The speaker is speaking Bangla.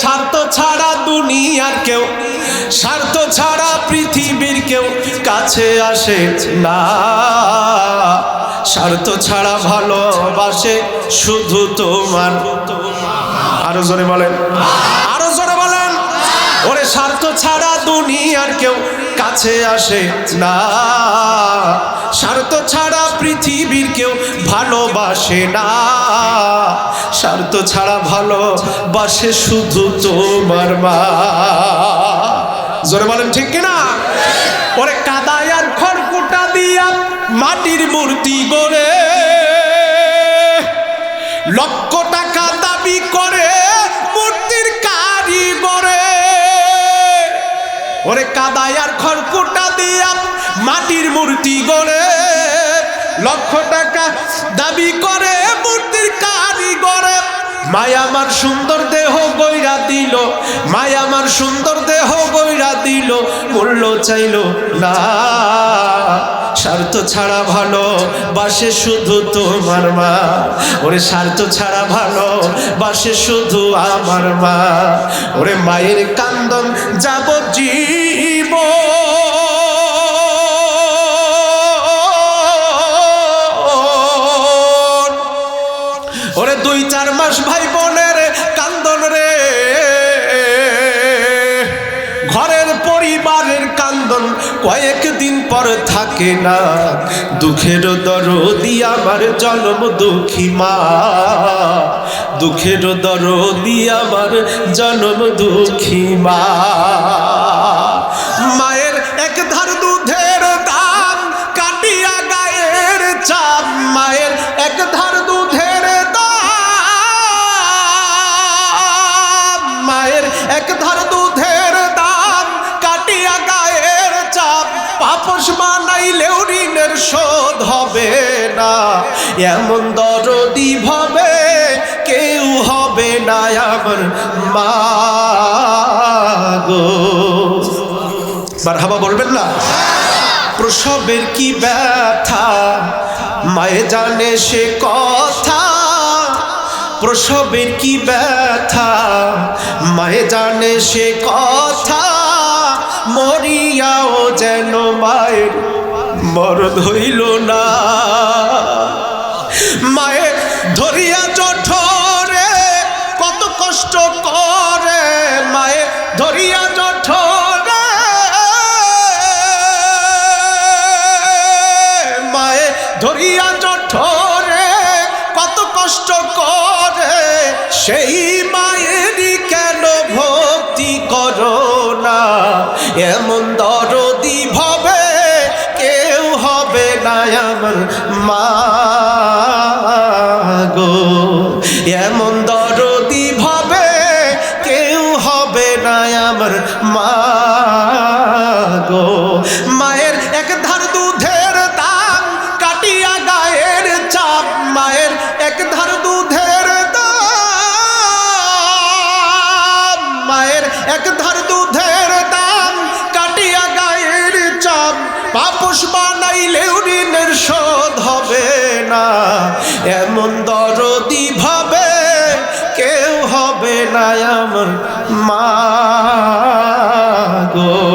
স্বার্থ ছাড়া দুনিয়ার কেউ, স্বার্থ ছাড়া পৃথিবীর কেউ কাছে আসে না। স্বার্থ ছাড়া ভালোবাসে শুধু তোমার। আরও জোরে বলেন। আরও জোরে বলেন। ওরে, স্বার্থ ছাড়া দুনিয়ার কেউ কাছে আসে না। স্বার্থ ছাড়া পৃথিবীর কেউ ভালোবাসে না। স্বার্থ ছাড়া ভালোবাসে শুধু তোমার মা। জোরে বলেন, ঠিক কিনা? ওরে কাদায় আর খড়কুটা দিয়া মাটির মূর্তি গড়ে। লক্ষ টাকা দাবি করে মূর্তির কারিগরে। ওরে কাদায় আর খড়কুটা দিয়া মাটির মূর্তি গড়ে। লক্ষ টাকা দাবি করে মূর্তির কারিগরে। মায়া আমার সুন্দর দেহ গইরা দিল, মায়া আমার সুন্দর দেহ গইরা দিল, মূল্য চাইল না। স্বার্থ ছাড়া ভালো বাসে শুধু তোমার মা। ওরে স্বার্থ ছাড়া ভালো বাসে শুধু আমার মা। ওরে মায়ের কান্দন যাব ওরে দুই চার মাস ভাই বোনের কান্দন রে। ঘরের পরিবারের কান্দন কয়েকদিন পর থাকে না। দুঃখের দরদি আমার জন্ম দুঃখী মা। দুঃখের দরদি আমার জন্ম দুঃখী মা। এমন দরদি ভাবে কেউ হবে না আমার মা গো। বারহাবা বলবেন না? প্রসবের কি ব্যথা? মায়ে জানে সে কথা। প্রসবের কি ব্যথা? মায়ে জানে সে কথা। মরিয়াও যেন মায়ের মরদ হইল না। ধরিয়া জঠরে কত কষ্ট করে। সেই মায়েরই কেন ভক্তি করো না? এমন দরদি ভাবে কেউ হবে না আমার মা গো। এমন দরদি ভাবে কেউ হবে না আমার মা মায়ের এক ধার দুধের দাম কাটিয়া গায়ের চাপ পাপুষ বানাইলে ঋণের শোধ হবে না। এমন দরদি ভাবে কেউ হবে না আমার মা গো।